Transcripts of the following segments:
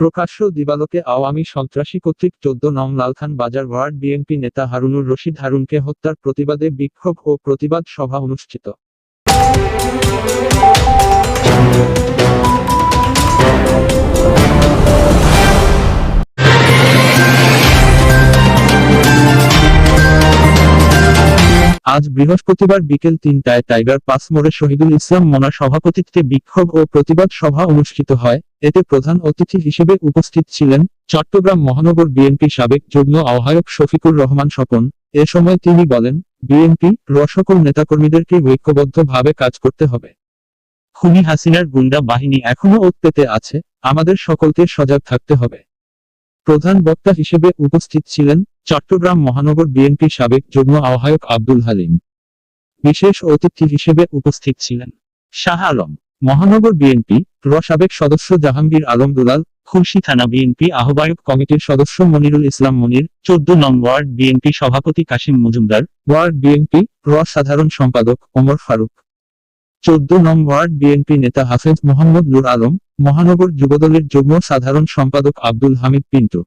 প্রকাশ্য দিবালোকে আওয়ামী সন্ত্রাসী কর্তৃক চোদ্দ নং লালখান বাজার ওয়ার্ড বিএনপি নেতা হারুনুর রশিদ হারুনকে হত্যার প্রতিবাদে বিক্ষোভ ও প্রতিবাদ সভা অনুষ্ঠিত। আজ বৃহস্পতিবার বিকেল তিনটায় টাইগার পাস মোড়ে শহীদুল ইসলাম মোনার সভাপতিত্বে বিক্ষোভ ও প্রতিবাদ সভা অনুষ্ঠিত হয়। এতে প্রধান অতিথি হিসেবে উপস্থিত ছিলেন চট্টগ্রাম মহানগর বিএনপি সাবেক যুগ্ম আহ্বায়ক শফিকুর রহমান স্বপন। এ সময় তিনি বলেন, বিএনপি র সকল নেতাকর্মীদেরকে ঐক্যবদ্ধভাবে কাজ করতে হবে। খুনি হাসিনার গুন্ডা বাহিনী এখনও ওত পেতে আছে, আমাদের সকলকে সজাগ থাকতে হবে। প্রধান বক্তা হিসেবে উপস্থিত ছিলেন চট্টগ্রাম মহানগর বিএনপি সাবেক যুগ্ম আহ্বায়ক আব্দুল হালিম। বিশেষ অতিথি হিসেবে উপস্থিত ছিলেন শাহ আলম। মহানগর বিএনপি র সাবেক সদস্য জাহাঙ্গীর আলম দুলাল খুলশি থানা বিএনপি আহ্বায়ক কমিটির সদস্য মনিরুল ইসলাম মনির, চোদ্দ নং ওয়ার্ড বিএনপি সভাপতি কাশিম মজুমদার, ওয়ার্ড বিএনপি র সাধারণ সম্পাদক ওমর ফারুক। চোদ্দ নং ওয়ার্ড বিএনপি নেতা হাফেজ মোহাম্মদ নুর আলম, মহানগর যুবদলের যুগ্ম সাধারণ সম্পাদক আব্দুল হামিদ পিন্টু।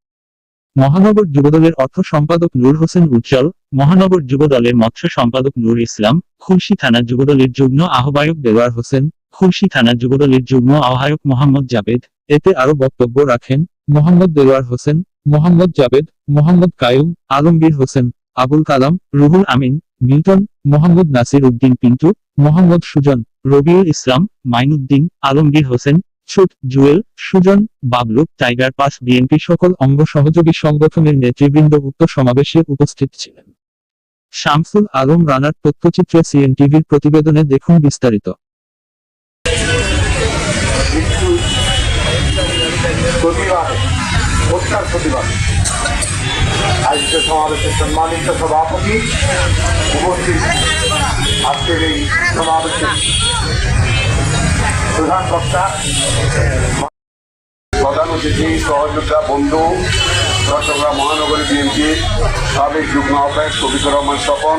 মহানগর যুবদলের অর্থ সম্পাদক নূর হোসেন উজ্জ্বল, মহানগর যুবদলের মৎস্য সম্পাদক নূর ইসলাম খুলশি থানা যুবদলের যুগ্ম আহ্বায়ক দেওয়ার হোসেন খুলশি থানা যুবদলের যুগ্ম আহ্বায়ক মোহাম্মদ জাবেদ, এতে আরও বক্তব্য রাখেন মোহাম্মদ দেলোয়ার হোসেন, মোহাম্মদ জাবেদ, মোহাম্মদ কায়ুম, আলমগীর হোসেন, আবুল কালাম, রুহুল আমিন, মিল্টন, মোহাম্মদ নাসির উদ্দিন পিন্টু, মোহাম্মদ সুজন, রবিউল ইসলাম, মাইনুদ্দিন, আলমগীর হোসেন, ছুট, Jewel, Sujan, Bablu, tiger pass, BNP সকল অঙ্গ সহযোগী সংগঠনের নেতৃবৃন্দ উক্ত সমাবেশে উপস্থিত ছিলেন। শামসুল আলম রানার তথ্যচিত্রে সিএনটিভির প্রতিবেদনে দেখুন বিস্তারিত। প্রতিবাদ প্রতিবাদ। আজকে সমাবেশের সম্মানিত সভাপতি উপস্থিত আজকের এই সমাবেশের প্রধান বক্তা, প্রধান অতিথি সহযোগিতা বন্ধু চট্টগ্রাম মহানগরী বিএনপির সাবেক যুগ্ম আহ্বায়ক শফিকুর রহমান স্বপন,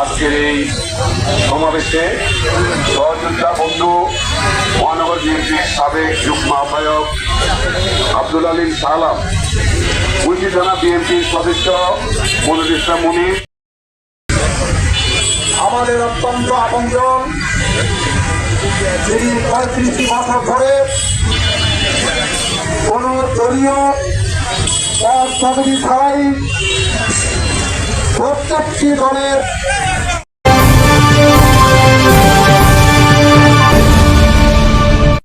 আজকের এই সমাবেশে সহযোগিতা বন্ধু, মহানগর বিএনপির সাবেক যুগ্ম আহ্বায়ক আব্দুল আলিম সালাম কুইটি থানা বিএনপির সদস্য, মনির ইসলাম মুনির আমাদের অত্যন্ত আপনজন পঁয়ত্রিশটি বছর ধরে কোন দলীয় ছাড়াই প্রত্যেকটি দলের